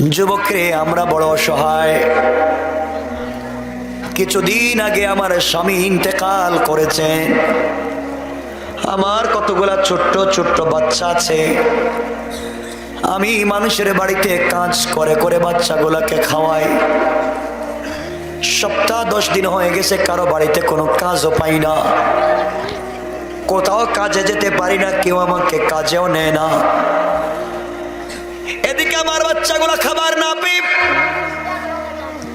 যুবকরে, আমরা বড় অসহায়। কিছুদিন আগে আমার স্বামী ইন্তেকাল করেছে আমার কতগুলা ছোট্ট ছোট্ট বাচ্চা আছে। আমি মানুষের বাড়িতে কাজ করে করে বাচ্চাগুলাকে খাওয়াই। সপ্তাহ দশ দিন হয়ে গেছে, কারও বাড়িতে কোনো কাজও পাই না। কোথাও কাজে যেতে পারি না, কেউ আমাকে কাজেও নেয় না। বাচ্চাগুলো খাবার না পেয়ে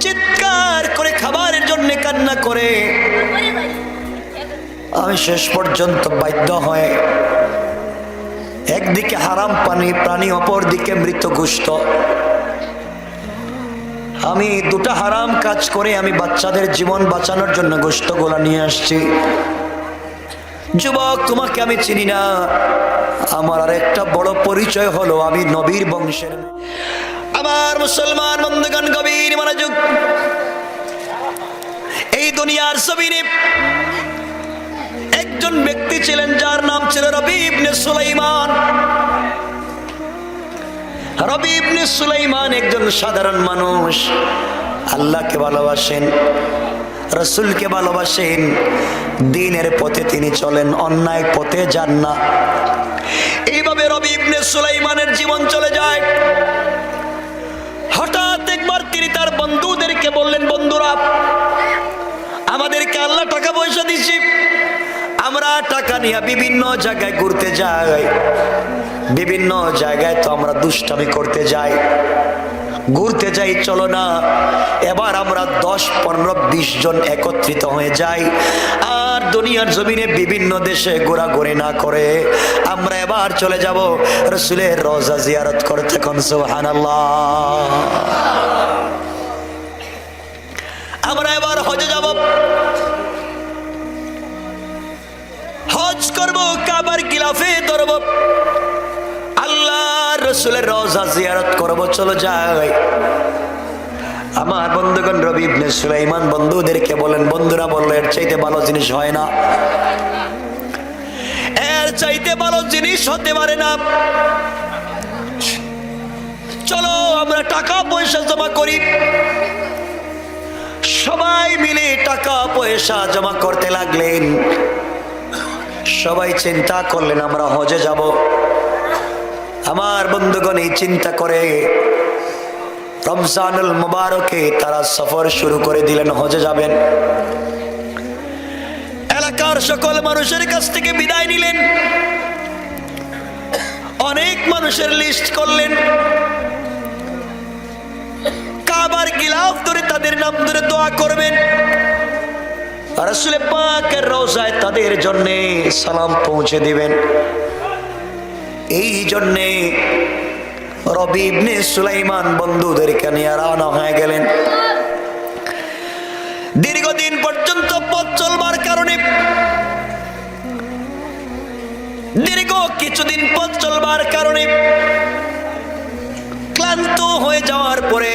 চিৎকার করে খাবারের জন্য কান্না করে। আমি শেষ পর্যন্ত বাধ্য হয়ে একদিকে হারাম পানি, প্রাণী অপর দিকে মৃত গুষ্ট আমি দুটা হারাম কাজ করে আমি বাচ্চাদের জীবন বাঁচানোর জন্য গোস্তগুলা নিয়ে আসছি। যুবক, তোমাকে আমি চিনি না। আমার আর একটা বড় পরিচয় হলো আমি নবীর বংশের আমার মুসলমান বন্ধুগণ, গভীর মনোযোগ। এই দুনিয়ার জমিনে একজন ব্যক্তি ছিলেন যার নাম ছিল রবি ইবনে সুলাইমান। রবি ইবনে সুলাইমান একজন সাধারণ মানুষ। আল্লাহকে ভালোবাসেন, রসুলকে ভালোবাসেন। দিনের পথে তিনি চলেন, অন্যায় পথে যান না। এইভাবে রবি ইবনে সুলাইমানের জীবন চলে যায়। হঠাৎ একবার তিনি তার বন্ধুদেরকে বললেন, বন্ধুরা, আমাদেরকে আল্লাহ টাকা পয়সা দিছি আমরা টাকা নিয়ে বিভিন্ন জায়গায় ঘুরতে যাই। বিভিন্ন জায়গায় তো আমরা দুষ্টামি করতে যাই। ঘুরতে যাই, চলো না। এবার আমরা দশ, পনেরো, বিশ জন একত্রিত হয়ে যাই। আর দুনিয়ার জমিনে বিভিন্ন দেশে ঘোরাঘুরি না করে আমরা এবার চলে যাব রসুলের রোজা জিয়ারত করতে আমরা এবার হজে যাব। হজ করব, কাবার গিলাফে ধরব। আল্লাহ রসুলের রোজা জিয়ারত করব, চলো যাই। আমার বন্ধুগণ, রবি সুলাইমান বন্ধুদেরকে বলেন, বন্ধুরা বলল, এর চাইতে ভালো জিনিস হয় না। এর চাইতে ভালো জিনিস হতে পারে না। চলো, আমরা টাকা পয়সা জমা করি। সবাই মিলে টাকা পয়সা জমা করতে লাগলেন। সবাই চিন্তা করলেন, আমরা হজে যাব। আমার বন্ধুগণ, এই চিন্তা করে রমজানুল মুবারকে তারা সফর শুরু করে দিলেন, হজে যাবেন। এলাকার সকল মানুষের কাছ থেকে বিদায় নিলেন। অনেক মানুষের লিস্ট করলেন। কাবার গিলাফ ধরে তাদের নাম ধরে দোয়া করবেন। পাকের রোজায় তাদের জন্যে সালাম পৌঁছে দিবেন। এই জন্যে রবি সুলাইমান বন্ধুদেরকে নিয়ে রওনা হয়ে গেলেন। দীর্ঘদিন পর্যন্ত পথ চলবার কারণে দীর্ঘ কিছুদিন পথ চলবার কারণে ক্লান্ত হয়ে যাওয়ার পরে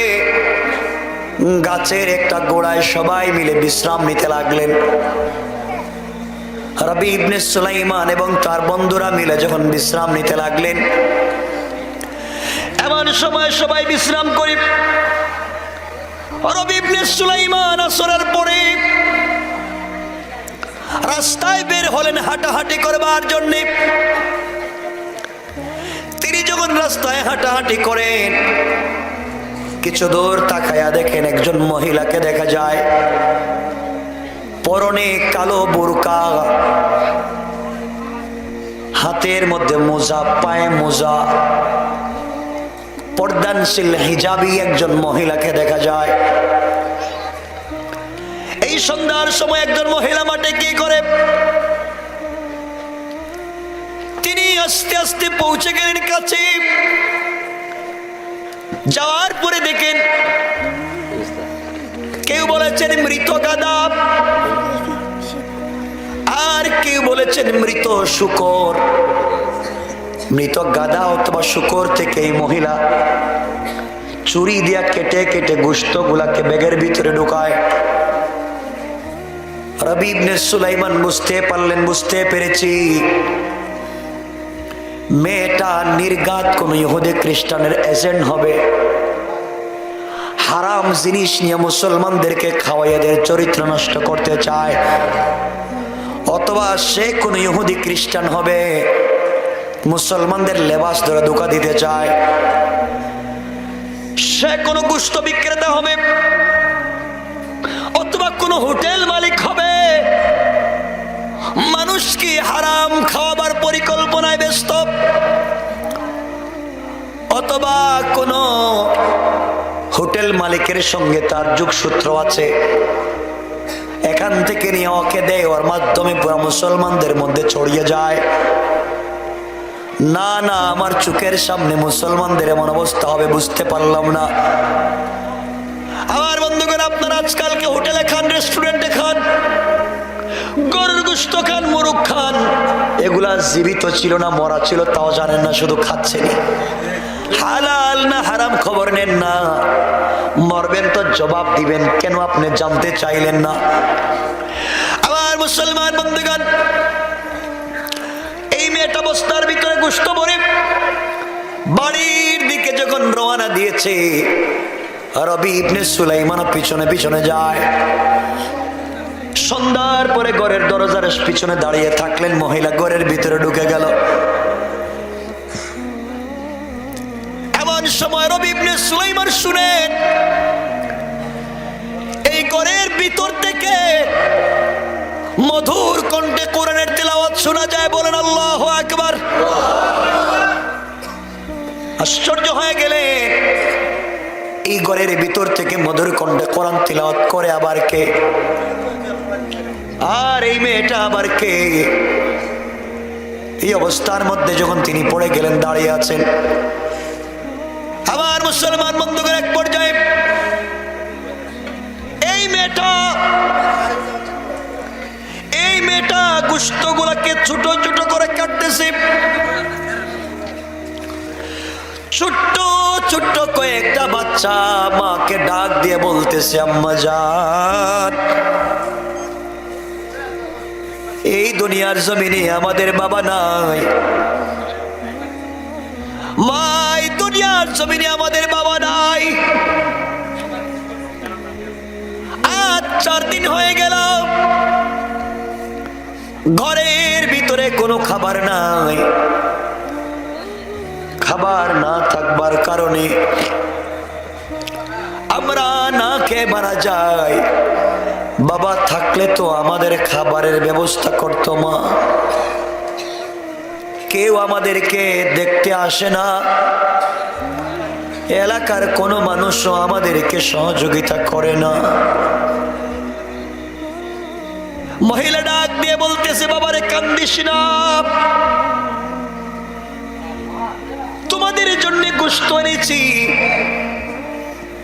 গাছের একটা গোড়ায় সবাই মিলে বিশ্রাম নিতে লাগলেন। রবি ইবনে সুলাইমান এবং তার বন্ধুরা মিলে যখন বিশ্রাম নিতে লাগলেন এমন সময় সবাই বিশ্রাম করি। সুলাইমান আসরের পরে রাস্তায় বের হলেন হাঁটাহাঁটি করবার জন্য। তিনি যখন রাস্তায় হাঁটাহাঁটি করেন, কিছু দূর তাকায়া দেখেন একজন মহিলাকে দেখা যায়। পরনে কালো বুরকা, হাতের মধ্যে মোজা, পায়ে মোজা পর্দানশীল হিজাবি একজন মহিলাকে দেখা যায়। এই সন্ধ্যার সময় একজন মহিলা মাঠে কি করে? তিনি আস্তে আস্তে পৌঁছে গেলেন কাছে। যাওয়ার পরে দেখেন, কেউ বলেছেন মৃত গাদা, আর কেউ বলেছেন মৃত শুকর। মৃত গাদা অথবা শুকর থেকে এই মহিলা চুরি দিয়া কেটে কেটে গোস্ত গুলাকে ব্যাগের ভিতরে ঢুকায়। রবি বুঝতে পারলেন, বুঝতে পেরেছি। মেয়েটা কোন ইহুদি খ্রিস্টানের এজেন্ট হবে। হারাম জিনিস নিয়ে মুসলমানদেরকে চরিত্র নষ্ট করতে চায়। অথবা সে কোন ইহুদি খ্রিস্টান হবে। মুসলমানদের লেবাস ধরে ধোকা দিতে চায়। সে কোনো গুস্ত বিক্রেতা হবে, অথবা কোনো হোটেল মালিক হবে। মানুষ কি হারাম খাওয়াবার পরিকল্পনায় ব্যস্ত? অথবা কোনো হোটেল মালিকের সঙ্গে তার যোগসূত্র আছে? এখান থেকে নিয়ে ওকে দেয় ওর মাধ্যমে পুরা মুসলমানদের মধ্যে ছড়িয়ে যায়। না না, আমার চোখের সামনে মুসলমানদের এমন অবস্থা হবে, বুঝতে পারলাম না। আমার বন্ধুগণ, আপনারা আজকালকে হোটেলে খান, রেস্টুরেন্টে খান, গরুর খান মুরুখ খান। এগুলা জীবিত ছিল না, মরা ছিল, তাও জানেন না, শুধু খাচ্ছেনি হালাল না হারাম খবর নেন না। মরবেন তো জবাব দিবেন, কেন আপনি জানতে চাইলেন না? আমার মুসলমান বন্ধুগণ মেয়েটা বস্তার ভিতরে গুস্ত ভরে বাড়ির দিকে যখন রওনা দিয়েছে রবি ইবনে সুলাইমান পিছনে পিছনে যায়। সন্ধ্যার পরে ঘরের দরজার পিছনে দাঁড়িয়ে থাকলেন, মহিলা ভিতরে ঢুকে গেল। এমন সময় রবি ইবনে সুলাইমান শুনেন, এই ঘরের ভিতর থেকে মধুর কণ্ঠে কোরআনের তেলাওয়াত শোনা যায়, বলেন আল্লাহ আকবার। আশ্চর্য হয়ে গেলে এই ঘরের ভিতর থেকে মধুর কণ্ঠে কোরআন তিলাওয়াত করে আবার কে? আর এই মেয়েটা আবার কে? এই অবস্থার মধ্যে যখন তিনি পড়ে গেলেন, দাঁড়িয়ে আছেন। আবার মুসলমান বন্ধুদের এক পর্যায়ে এই মেয়েটা এই মেয়েটা গুস্ত গুলাকে ছোট ছোট করে কাটতেছে। ছোট্ট ছোট্ট কয়েকটা বাচ্চা মাকে ডাক দিয়ে বলতেছে, আম্মা যান এই দুনিয়ার জমিনে আমাদের বাবা নাই। মাই দুনিয়ার জমিনে আমাদের বাবা নাই। আজ চার দিন হয়ে গেল। ঘরের ভিতরে কোনো খাবার নাই। খাবার না থাকবার কারণে আমরা না খেয়ে মারা যাই। বাবা থাকলে তো আমাদের খাবারের ব্যবস্থা করতো মা। কেউ আমাদেরকে দেখতে আসে না। এলাকার কোনো মানুষও আমাদেরকে সহযোগিতা করে না। মহিলা ডাক দিয়ে বলতেছে, বাবারে, কান্দিস না। তোমাদের জন্য গোস্ত এনেছি।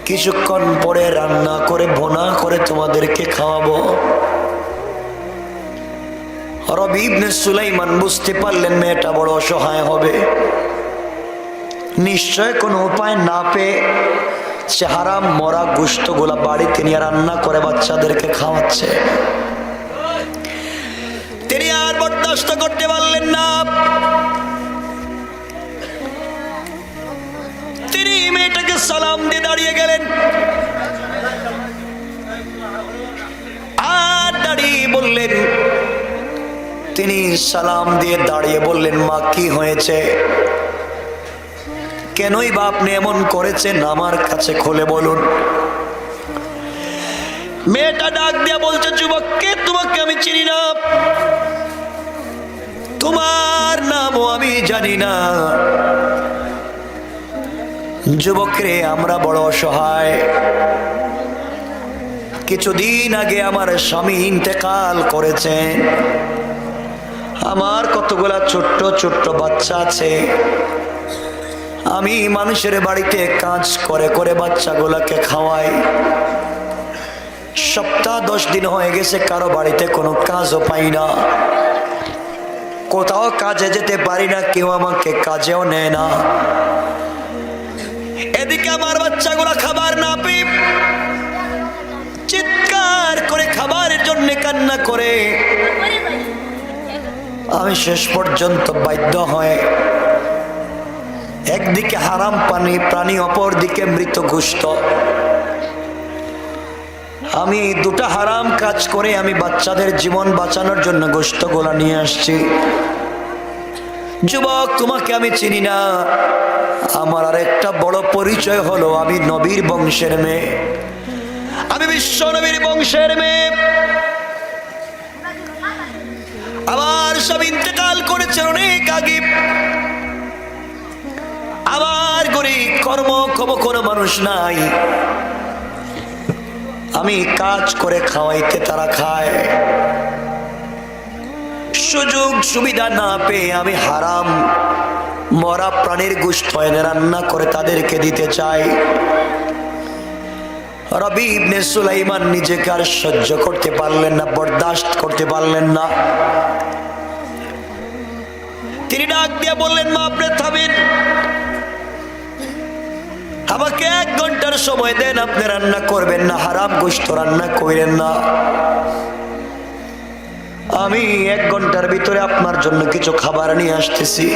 কিছুক্ষণ পরে রান্না করে বোনা করে তোমাদেরকে খাওয়াবো। রবি ইবনে সুলাইমান বুঝতে পারলেন মেয়েটা বড় অসহায় হবে। নিশ্চয় কোনো উপায় না পেয়ে সে হারাম মরা গুস্তগুলা বাড়িতে নিয়ে রান্না করে বাচ্চাদেরকে খাওয়াচ্ছে। বরদাস্ত করতে পারলেন না। তিনি মেয়েটাকে সালাম দিয়ে দাঁড়িয়ে গেলেন। আর দাঁড়িয়ে বললেন, তিনি সালাম দিয়ে দাঁড়িয়ে বললেন, মা, কি হয়েছে? কেনই বা আপনি এমন করেছেন? আমার কাছে খুলে বলুন। মেয়েটা ডাক দিয়া বলছে যুবককে তোমাকে? আমি চিনি না। তোমার নামও আমি জানি না। যুবকরে, আমরা বড় অসহায়। কিছুদিন আগে আমার স্বামী ইন্তেকাল করেছেন। আমার কতগুলা ছোট্ট ছোট্ট বাচ্চা আছে। আমি মানুষের বাড়িতে কাজ করে করে বাচ্চাগুলাকে খাওয়াই। সপ্তাহ দশ দিন হয়ে গেছে, কারও বাড়িতে কোনো কাজও পাই না। কোথাও কাজে যেতে পারি না, কেউ আমাকে কাজেও নেয় না। এদিকে আমার বাচ্চাগুলা খাবার না পেয়ে চিৎকার করে খাবারের জন্য কান্না করে। আমি শেষ পর্যন্ত বাধ্য হয়ে একদিকে হারাম পানি, প্রাণী অপর দিকে মৃত ঘুষ্ট। আমি দুটা হারাম কাজ করে আমি বাচ্চাদের জীবন বাঁচানোর জন্য গোস্ত গোলা নিয়ে আসছি। যুবক, তোমাকে আমি চিনি না। আমার আর একটা বড় পরিচয় হলো, আমি নবীর বংশের মেয়ে। আমি বিশ্ব নবীর বংশের মেয়ে। আবার সব ইন্তেকাল করেছে অনেক আগে। আমার গরি কর্ম ক্ষম কোনো মানুষ নাই। আমি কাজ করে খাওয়াইতে তারা খায়। সুযোগ সুবিধা না পেয়ে আমি হারাম। মরা প্রাণীর গুষ্ঠ এনে রান্না করে তাদেরকে দিতে চাই। রবি নিজেকে আর সহ্য করতে পারলেন না করতে পারলেন না। তিনি বললেন, মা, আপনি থামেন। আমাকে এক ঘণ্টার সময় দেন, আপনি রান্না করবেন না, হারাম গোস্ত রান্না করেন না। আমি এক ঘণ্টার ভিতরে আপনার জন্য কিছু খাবার নিয়ে আসতেছি।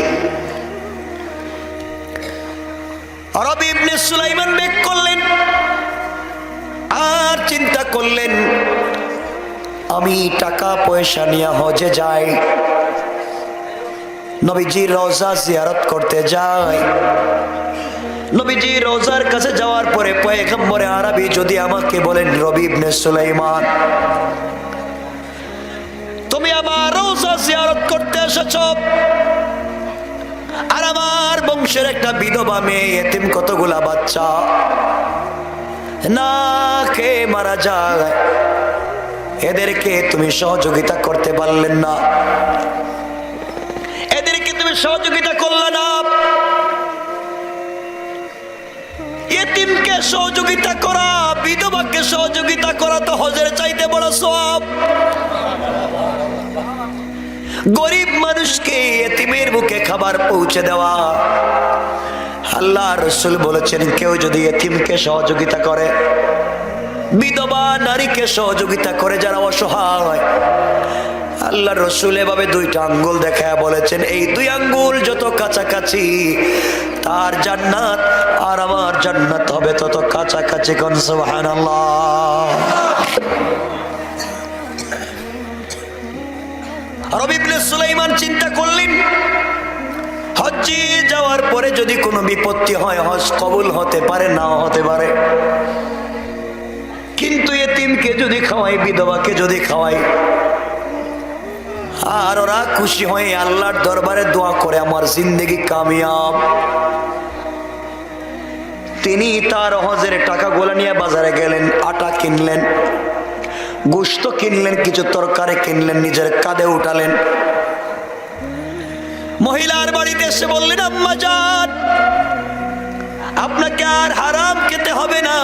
সুলাইমান বেক করলেন, আর চিন্তা করলেন, আমি টাকা পয়সা নিয়ে হজে যাই, নবীজি রোজা জিয়ারত করতে যাই। নবীজি রোজার কাছে যাওয়ার পরে পয়গম্বরে আরবি যদি আমাকে বলেন রবি ইবনে সুলাইমান তুমি আমার রোজা জিয়ারত করতে এসেছ। আর আমার বংশের একটা বিধবা মেয়ে, এতিম কতগুলা বাচ্চা? না, কে মারা যায়? এদেরকে তুমি সহযোগিতা করতে পারলেন না। এদেরকে তুমি সহযোগিতা করলে না। এতিমকে সহযোগিতা করা, বিধবাকে সহযোগিতা করা তো হজের চাইতে বড় সব গরিব মানুষকে এতিমের বুকে খাবার পৌঁছে দেওয়া। আল্লাহ রসুল বলেছেন, কেউ যদি এতিমকে সহযোগিতা করে, বিধবা নারীকে সহযোগিতা করে যারা অসহায়, আল্লাহ রসুল এভাবে দুইটা আঙ্গুল দেখা বলেছেন, এই দুই আঙ্গুল যত কাছাকাছি, তার জান্নাত আর আমার জান্নাত হবে তত কাছাকাছি কোন সুলাইমান চিন্তা করলেন, হজ্জি যাওয়ার পরে যদি কোনো বিপত্তি হয়, হজ কবুল হতে পারে, নাও হতে পারে। কিন্তু এতিমকে যদি খাওয়াই, বিধবাকে যদি খাওয়াই, আর ওরা খুশি হয়ে আল্লাহর দরবারে দোয়া করে, আমার জিন্দগি কামিয়াব। তিনি তার হজের টাকা গোলা নিয়ে বাজারে গেলেন, আটা কিনলেন। গোস্ত কিনলেন, কিছু তরকারি কিনলেন, নিজের কাঁধে উঠালেন। মহিলার বাড়িতে এসে বললেন, আম্মা যান আপনাকে আর হারাম খেতে হবে না।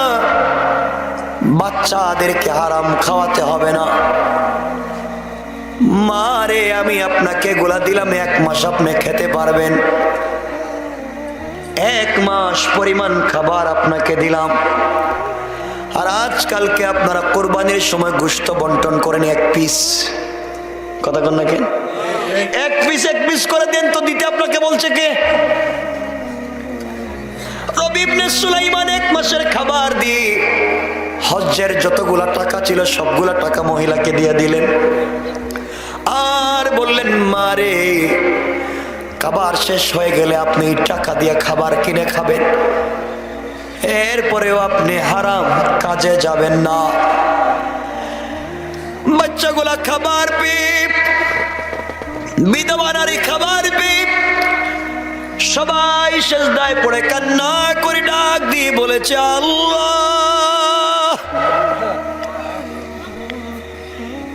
বাচ্চাদেরকে হারাম খাওয়াতে হবে না। মারে আমি আপনাকে গোলা দিলাম, এক মাস আপনি খেতে পারবেন। এক মাস পরিমাণ খাবার আপনাকে দিলাম। আর আজকালকে আপনারা কোরবানির সময় গোস্ত বন্টন করেন এক পিস কথা কন না কেন এক পিস এক পিস করে দেন তো দিতে আপনাকে বলছে কে? এক মাসের খাবার দিয়ে হজ্জের যতগুলা টাকা ছিল, সবগুলা টাকা মহিলাকে দিয়ে দিলেন। আর বললেন মারে খাবার শেষ হয়ে গেলে আপনি টাকা দিয়ে খাবার কিনে খাবেন। এরপরেও আপনি হারাম কাজে যাবেন না। বাচ্চাগুলা খাবার পেয়ে বিধবা নারী খাবার পেয়ে সবাই শেষদায় পড়ে কান্না করে ডাক দিয়ে বলেছে, আল্লাহ!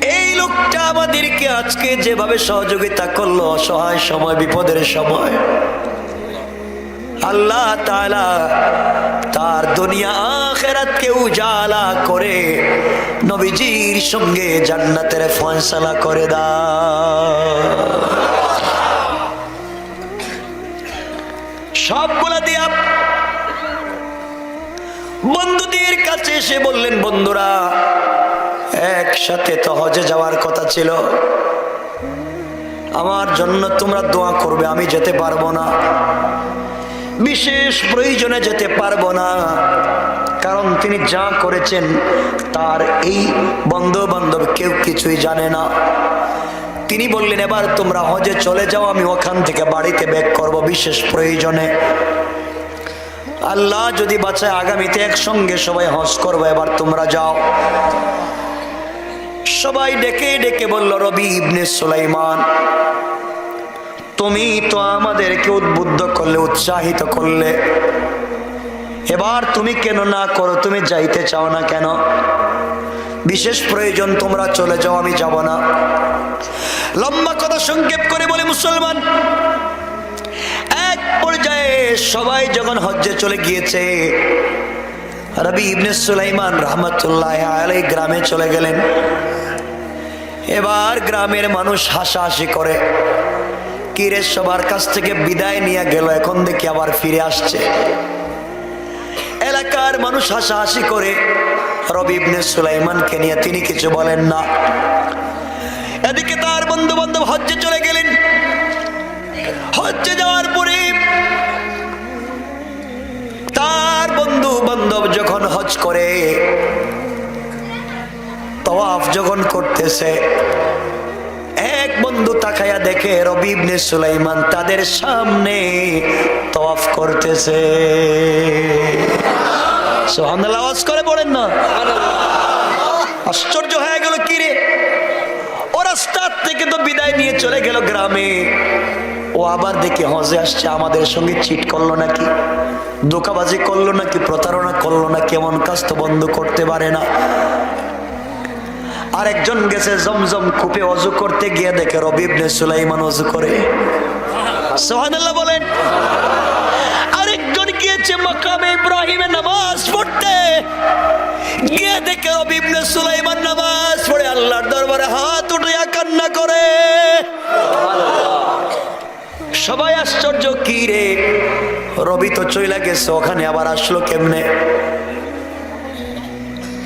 এই লোকটা আমাদেরকে আজকে যেভাবে সহযোগিতা করল, অসহায় সময়, বিপদের সময়। আল্লাহ তাআলা তার দুনিয়া আখেরাতকে উজালা করে নবীজির সঙ্গে জান্নাতের ফয়সালা করে দাও। সবগুলা দিয়া বন্ধুদের কাছে এসে বললেন, বন্ধুরা, একসাথে তো হজে যাওয়ার কথা ছিল। আমার জন্য তোমরা দোয়া করবে, আমি যেতে পারব না। বিশেষ প্রয়োজনে যেতে পারব না। কারণ তিনি যা করেছেন, তার এই বন্ধু বান্ধব কেউ কিছুই জানে না। তিনি বললেন, এবার তোমরা হজে চলে যাও, আমি ওখান থেকে বাড়িতে ব্যাক করব বিশেষ প্রয়োজনে। আল্লাহ যদি বাঁচায়, আগামীতে একসঙ্গে সবাই হজ করব, এবার তোমরা যাও। সবাই ডেকে ডেকে বলল, রবি ইবনে সুলাইমান। তুমি তো আমাদেরকে উদ্বুদ্ধ করলে, উৎসাহিত করলে। এবার তুমি কেন না করো? তুমি যাইতে চাও না কেন? বিশেষ প্রয়োজন, তোমরা চলে যাও, আমি যাব না। লম্বা কথা সংক্ষেপ করে বলে, মুসলমান। এক পর্যায়ে সবাই যখন হজ্জে চলে গিয়েছে, রবি ইবনে সুলাইমান রহমতুল্লাহ আলাই গ্রামে চলে গেলেন। এবার গ্রামের মানুষ হাসাহাসি করে। কিরে সবার কাছ থেকে বিদায় নিয়ে গেল, এখন দেখি আবার ফিরে আসছে। এলাকার মানুষ হাসাহাসি করে, রবি ইবনে সুলাইমানকে নিয়ে তিনি কিছু বলেন না। এদিকে তার বন্ধু বান্ধব হজ্জে চলে গেলেন। হজ্জে যাওয়ার পরে তার বন্ধু বান্ধব যখন হজ করে, তওয়াফ যখন করতেছে বন্ধু তাকায়া দেখে রবি ইবনে সুলাইমান তাদের সামনে তওয়াফ করতেছে। সুবহানাল্লাহ, আওয়াজ করে পড়েন না। আশ্চর্য হয়ে গেল, কি রে? ও রাস্তার থেকে তো বিদায় নিয়ে চলে গেল গ্রামে। ও আবার দেখে হজে আসছে, আমাদের সঙ্গে চিট করল নাকি? ধোকাবাজি করল নাকি? প্রতারণা করল না কেমন কাজ তো বন্ধ করতে পারে না। আরেকজন গেছে জমজম কূপে অজু করতে গিয়ে দেখে রবি ইবনে সুলাইমান অজু করে। সোহানাল্লাহ বলেন। আরেকজন গিয়েছে মাকামে ইব্রাহিমে নামাজ পড়তে। গিয়ে দেখে রবি ইবনে সুলাইমান নামাজ পড়ে আল্লাহর দরবারে হাত উঠিয়া কান্না করে। সবাই আশ্চর্য, কি রে? রবি তো চইলা গেছে, ওখানে আবার আসলো কেমনে?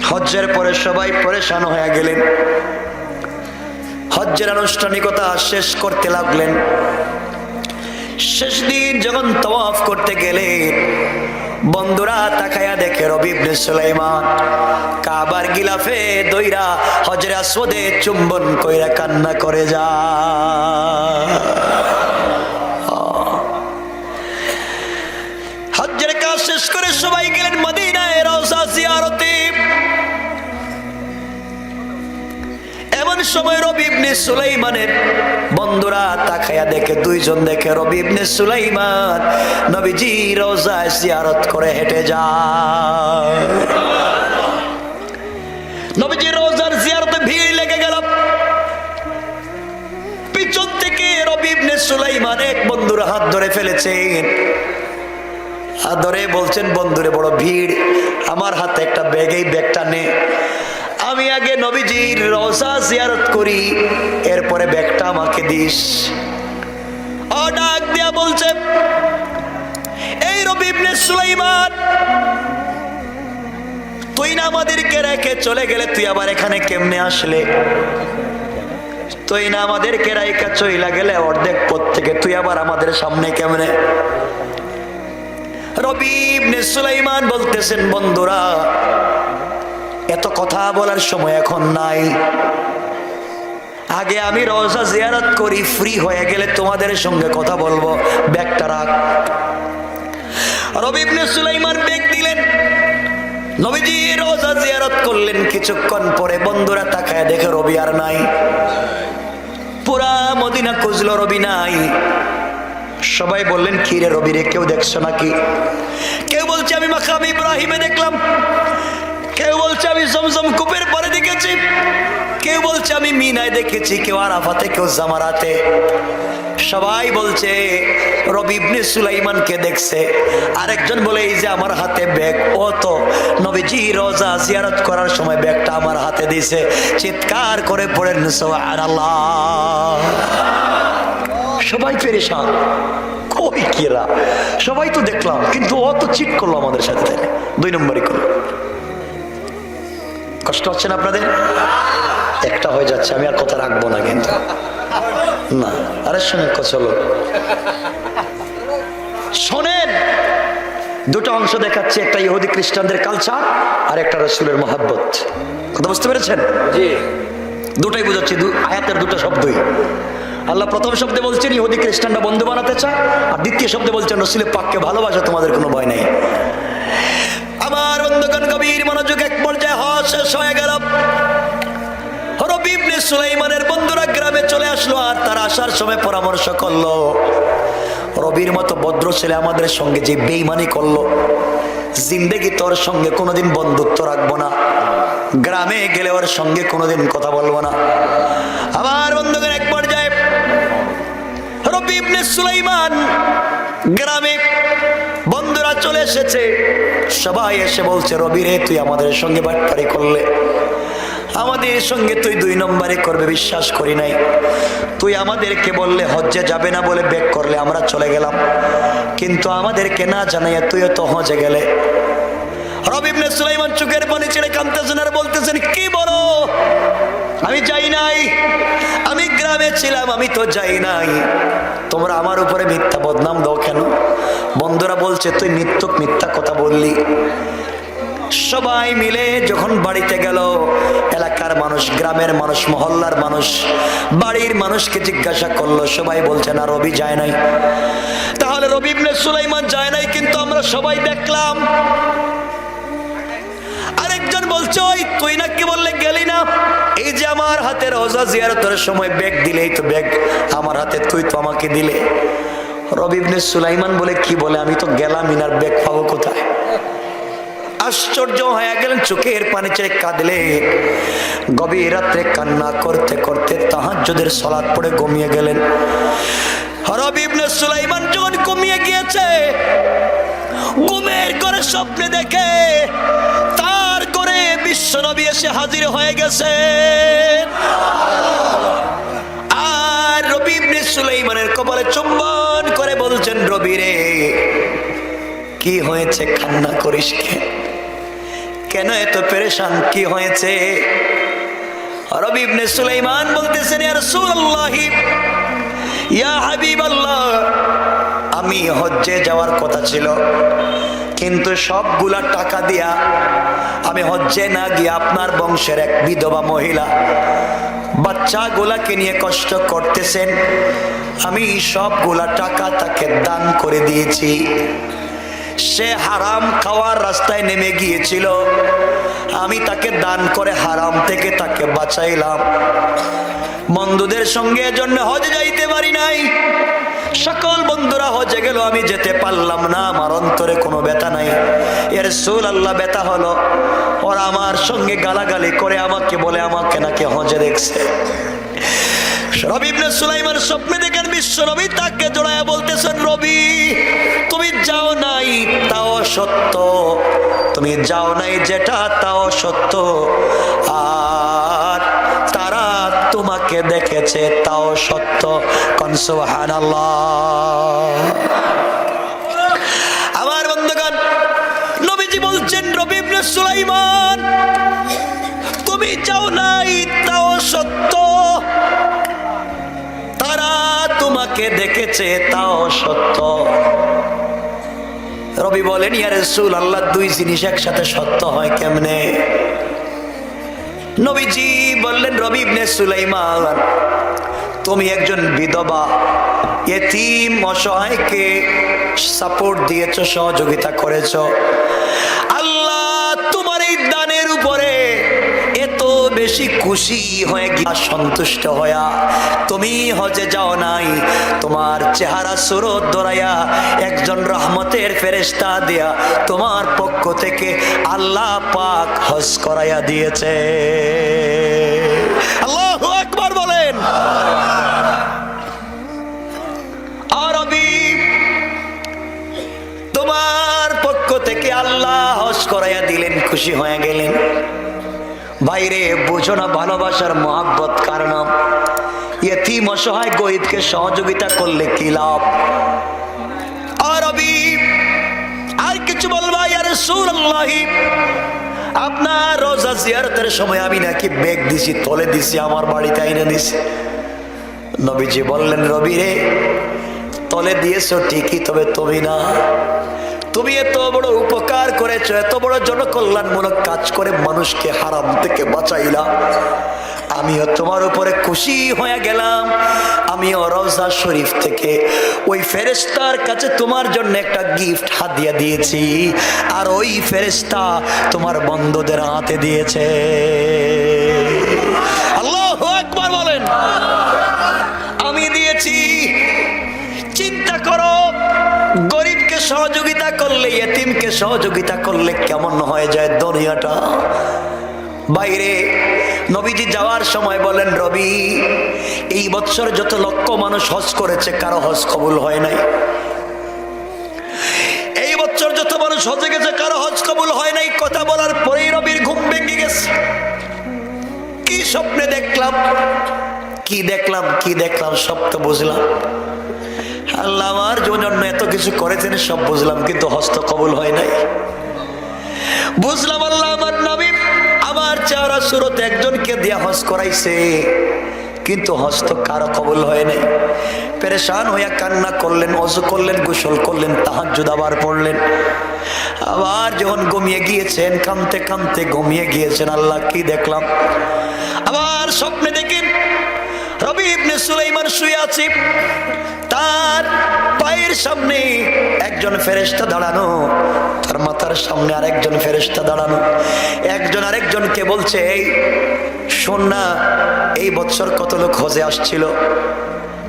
হজ্জের পরে সবাই পরেশান হয়ে গেলেন। হজ্জের আনুষ্ঠানিকতা শেষ করতে লাগলেন। শেষ দিন যখন তওয়াফ করতে গেলেন, বন্ধুরা তাকায়া দেখে রবি ইবনে সুলাইমান কাবার গিলাফে দইরা হজরে আসওয়াদে চুম্বন কইরা কান্না করে যা হজ্জের কাজ শেষ করে সবাই গেলেন মদিনায়, রওজা জিয়ারতে। সময় রবি ইবনে সুলাইমানের বন্ধুরা তাকায়া দেখে, দুইজন দেখে, রবি ইবনে সুলাইমান নবীজি রোজায় জিয়ারত করে হেঁটে যায়। নবীজি রোজার জিয়ারতে ভিড় লেগে গেল। পিছন থেকে রবি ইবনে সুলাইমান এক বন্ধুর হাত ধরে ফেলেছেন। হাত ধরে বলছেন, বন্ধুরে, বড় ভিড়। আমার হাতে একটা ব্যাগ, এই ব্যাগটা নে। আমি আগে নবীজির রওজা জিয়ারত করি, এরপরে ব্যাগটা আমাকে দিস। ডাক দিয়া বলছে, এই রবি সুলাইমান, তুই না আমাদেরকে রেখে চলে গেলে তুই আবার এখানে কেমনে আসলে? তুই না আমাদেরকে রাইকা চইলা গেলে অর্ধেক পথ থেকে তুই আবার আমাদের সামনে কেমনে? রবি সুলাইমান বলতেছেন, বন্ধুরা এত কথা বলার সময় এখন নাই। আগে আমি রোজা জিয়ারত করি ফ্রি হয়ে গেলে তোমাদের সঙ্গে কথা বলব। ব্যাগটা রাখ। রবি ইবনে সুলাইমান ব্যাগ দিলেন। নবীজি রোজা জিয়ারত করলেন কিছুক্ষণ পরে। বন্ধুরা তাকায় দেখে রবি আর নাই। পুরা মদিনা খুঁজলো, রবি নাই। সবাই বললেন, কি রে রবি রে, কেউ দেখছ নাকি? কেউ বলছে, আমি মাকাম ইব্রাহিমে দেখলাম। কেউ বলছে আমি জমজম কূপের পরে দেখেছি। কেউ বলছে আমি মিনায় দেখেছি, কেউ আরাফাতে, কেউ জামারাতে। সবাই বলছে, রবি ইবনে সুলাইমানকে দেখছে। আরেকজন বলে, এই যে আমার হাতে ব্যাগ, ও তো নবীজি রোজা জিয়ারত করার সময় ব্যাগটা আমার হাতে দিছে চিৎকার করে পড়েন, সুবহানাল্লাহ। সবাই পেরেশান। কই কেরা? সবাই তো দেখলাম, কিন্তু ও তো চিট করল আমাদের সাথে দুই নম্বরই করল। কষ্ট হচ্ছে না আপনাদের? একটা হয়ে যাচ্ছে আমি আর কথা রাখব না কিন্তু। না আরে শুনে চলো। শোনেন দুটো অংশ দেখাচ্ছে একটা ইহুদি খ্রিস্টানদের কালচার আর একটা রসুলের মহাব্বত। কথা বুঝতে পেরেছেন? জি। দুটাই বুঝাচ্ছি আয়াতের দুটো শব্দই। আল্লাহ প্রথম শব্দে বলছেন ইহুদি খ্রিস্টানরা বন্ধু বানাতে চায়। আর দ্বিতীয় শব্দে বলছেন রসুলের পাককে ভালোবাসা তোমাদের কোনো ভয় নেই। আমার বন্ধুগণ গভীর মনোযোগ এক পর্যায়ে হওয়া শেষ হয়ে গেল। ইবনে সুলাইমানের বন্ধুরা গ্রামে চলে আসলো আর তার আসার সময় পরামর্শ করল, রবির মতো ভদ্র ছেলে আমাদের সঙ্গে যে বেইমানি করল, জিন্দেগি তোর সঙ্গে কোনোদিন বন্ধুত্ব রাখব না। গ্রামে গেলে ওর সঙ্গে কোনোদিন কথা বলব না। আমার বন্ধুগণ এক পর্যায়ে রবি ইবনে সুলাইমান গ্রামে বন্ধুরা চলে এসেছে। সবাই এসে বলছে, রবি রে, তুই আমাদের সঙ্গে বাটপারি করলে। আমাদের সঙ্গে তুই দুই নম্বরে করবে, বিশ্বাস করি নাই। তুই আমাদেরকে বললে হজ্জে যাবে না বলে বেক করলে আমরা চলে গেলাম। কিন্তু আমাদেরকে না জানাইয়া তুইও তো হজে গেলে। রবিবনে সুলাইমান চোখের পানি ছেড়ে কাঁদতেছেন আর বলতেছেন, কি বলো? আমি যাই নাই। আমি গ্রামে ছিলাম, আমি তো যাই নাই। তোমরা আমার উপরে মিথ্যা বদনাম দাও কেন? বন্ধুরা বলছে, তুই মিথ্যক, মিথ্যা কথা বললি। সবাই মিলে যখন বাড়িতে গেল, এলাকার মানুষ, গ্রামের মানুষ, মহল্লার মানুষ, বাড়ির মানুষকে জিজ্ঞাসা করল, সবাই বলছে, না, রবি যায় নাই। তাহলে রবি সুলাইমান যায় নাই, কিন্তু আমরা সবাই দেখলাম বলছে তুই না কি বললে গেলি না? এই যে আমার হাতে রোজা জিয়ারতের সময় ব্যাগ দিলেই তো ব্যাগ, আমার হাতে তুই তো আমাকে দিলে। রবি ইবনে সুলাইমান বলে, কি বলে? আমি তো গেলাম ইনার ব্যাগ পাবো কোথায়? আশ্চর্য হয়ে গেলেন, চোখের পানি চেয়ে কাঁদলে। গভীর রাত্রে কান্না করতে করতে তাহার তাহাজ্জুদের সলাৎ পড়ে ঘুমিয়ে গেলেন। রবি ইবনে সুলাইমান যখন কমিয়ে গিয়েছে, ঘুমের করে স্বপ্নে দেখে তার করে বিশ্বনবী এসে হাজির হয়ে গেছে। আর রবি সুলাইমানের কপালে চুম্বন করে বলছেন, রবি রে, কি হয়েছে? কান্না করিস কেন এত পেরেশান? কি হয়েছে? সুলাইমান বলতেছেন ইয়া হাবিবাল্লাহ, আমি হজ্জে যাওয়ার কথা ছিল, কিন্তু সবগুলা টাকা দিয়া আমি হজ্জে না গিয়ে আপনার বংশের এক বিধবা মহিলা। বাচ্চাগুলাকে নিয়ে কষ্ট করতেছেন। আমি সবগুলা টাকা তাকে দান করে দিয়েছি। সে হারাম খাওয়ার রাস্তায় নেমে গিয়েছিল। আমি তাকে দান করে হারাম থেকে তাকে বাঁচাইলাম। বন্ধুদের সঙ্গে জন্য হজ যাইতে পারি নাই। সকল বন্ধুরা হজে গেল, আমি যেতে পারলাম না, আমার অন্তরে কোনো ব্যথা নাই। এর সুল আল্লাহ ব্যথা হলো, ওরা আমার সঙ্গে গালাগালি করে আমাকে বলে, আমাকে নাকি হজে দেখছে। রবি ইবনে সুলাইমান স্বপ্নে দেখেন বিশ্ব রবি, তাকে জোড়ায় বলতেছেন, রবি, তুমি যাও নাই, তাও সত্য। তুমি যাও নাই যেটা, তাও সত্য। আর তোমাকে দেখেছে, তাও সত্য। আমার নবীজি বলছেন সুলাইমান, তুমি নাই, তাও সত্য। তারা তোমাকে দেখেছে, তাও সত্য। রবি বলেন ইয়ারে সুল আল্লাহ দুই জিনিস একসাথে সত্য হয় কেমনে? নবীজি বললেন সুলাইমান, তুমি একজন বিধবা, এতিম অসহায়কে সাপোর্ট দিয়েছ, সহযোগিতা করেছ। আল্লাহ তোমার এই দানের উপরে এত বেশি খুশি হয়ে গিয়া সন্তুষ্ট হইয়া তুমি হজে যাও নাই, তোমার চেহারা সুরত দরাইয়া একজন রহমতের ফেরেস্তা দিয়া তোমার পক্ষ থেকে আল্লাহ পাক হজ করাইয়া দিয়েছে। খুশি হয়ে গেলেন। বাইরে বুঝো না, ভালোবাসার মহাব্বত কারণ। এতিম অসহায় গরিবকে সহযোগিতা করলে কি লাভ? আর কিছু আপনার রোজা জিয়ারতের সময় আমি নাকি বেগ দিছি, তলে আমার বাড়িতে নবীজি বললেন রবি রে তলে দিয়েছ ঠিকই, তবে তুমি না। তুমি এত বড় উপকার করেছ, এত বড় জনকল্যাণমূলক কাজ করে মানুষকে হারাম থেকে বাঁচাইলা। আমিও তোমার উপরে খুশি হয়ে গেলাম। আমিও রওজা শরীফ থেকে ওই ফেরেস্তার কাছে তোমার জন্য একটা গিফট হাদিয়া দিয়েছি। আর ওই ফেরেস্তা তোমার বন্ধুদের হাতে দিয়েছে। সহযোগিতা করলে, এতিমকে সহযোগিতা করলে কেমন হয়ে যায় দুনিয়াটা? বাইরে নবীজি যাওয়ার সময় বলেন, রবি, এই বছর যত লক্ষ মানুষ হজ করেছে, কারও হজ কবুল হয় নাই। এই বছর যত মানুষ হজে গেছে, কারও হজ কবুল হয় নাই। কথা বলার পরেই রবির ঘুম ভেঙে গেছে। কি স্বপ্নে দেখলাম? কি দেখলাম? কি দেখলাম? সব তো বুঝলাম। আল্লাহ আমার জন্য এত কিছু করেছেন, সব বুঝলাম, কিন্তু হস্ত কবুল হয় নাই। বুঝলাম আল্লাহ আমার নবী আমার চেহারা সুরত একজনকে দিয়া হজ করাইছে, কিন্তু হস্ত কারও কবল হয় নাই। পেরেশান হইয়া কান্না করলেন, অজু করলেন, গোসল করলেন, তাহাজ্জুদ আবার পড়লেন। আবার যখন ঘুমিয়ে গিয়েছেন কামতে কামতে ঘুমিয়ে গিয়েছেন, আল্লাহ কি দেখলাম? আবার স্বপ্নে রবি ইবনে সুলাইমান শুয়ে আছে। তার পায়ের সামনে একজন ফেরেশতা দাঁড়ানো, তার মাথার সামনে আরেকজন ফেরেশতা দাঁড়ানো। একজন আরেকজনকে বলছে, এই, শোন না, এই বছর কত লোক হজে আসছিল?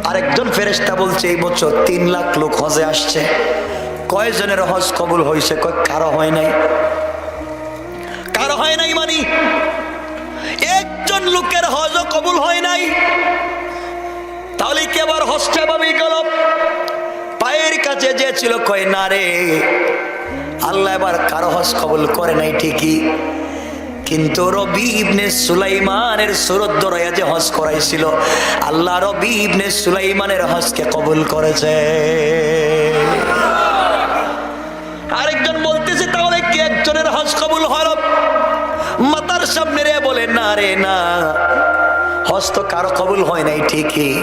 আরেকজন ফেরেশতা বলছে, এই বছর তিন লাখ লোক হজে আসছে। কয়জনের হজ কবুল হয়েছে কয়, কারও হয় নাই? কারও হয় নাই মানি একজন লোকের হজও কবুল হয় নাই। তাহলে কি আবার হজটা ভাবে গেল? পায়ের কাছে যে ছিল কয়, না রে, আল্লাহ এবার কারও হজ কবুল করে নাই ঠিকই। কিন্তু রবি ইবনে সুলাইমানের সুরত দরাইয়া যে হজ করাইছিল, আল্লাহ রবি ইবনে সুলাইমানের হজকে কবুল করেছে। আরেকজন বলতেছে, তাহলে কি একজনের হজ কবুল হল মাতার সামনে রে বলে, না রে, না। হস্ত কারও কবুল হয় নাই ঠিকই।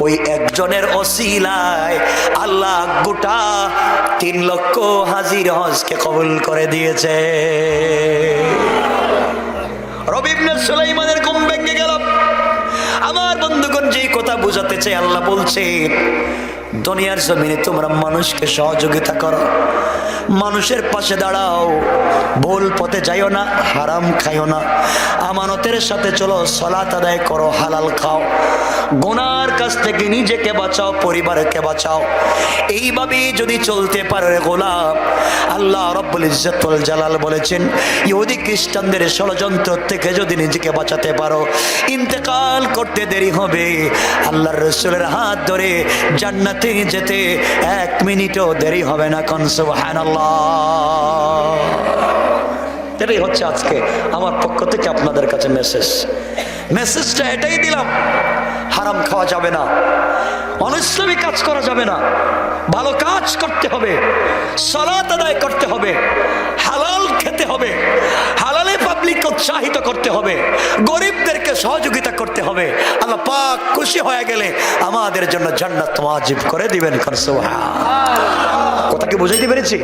ওই একজনের অসিলায় আল্লাহ গোটা তিন লক্ষ হাজির হজকে কবুল করে দিয়েছে। আল্লাহ বলছে, দুনিয়ার জমিনে তোমরা মানুষকে সহযোগিতা করো। মানুষের পাশে দাঁড়াও। ভুল পথে যাইও না, হারাম খাইও না। আমানতের সাথে চলো, সলাত আদায় করো, হালাল খাও। গোনার কাছ থেকে নিজেকে বাঁচাও, পরিবারকে বাঁচাও। এইভাবে যদি চলতে পারে রে আল্লাহ রব্বুল ইজ্জতুল জালাল বলেছেন, ইহুদি খ্রিস্টানদের ষড়যন্ত্র থেকে যদি নিজেকে বাঁচাতে পারো, ইন্তেকাল করতে দেরি হবে। আল্লাহর রসুলের হাত ধরে জান্নাতে যেতে এক মিনিটও দেরি হবে না, কন এটাই হচ্ছে আজকে আমার পক্ষ থেকে আপনাদের কাছে মেসেজ মেসেজটা এটাই দিলাম, হারাম খাওয়া যাবে না অনিসলামী কাজ করা যাবে না, ভালো কাজ করতে হবে, সলাত আদায় করতে হবে, হালাল খেতে হবে হালালে পাবলিক উৎসাহিত করতে হবে, গরিবদেরকে সহযোগিতা করতে হবে। আল্লাহ পাক খুশি হয়ে গেলে আমাদের জন্য জান্নাত ওয়াজিব করে দিবেন কথা কি বুঝাইতে পেরেছি?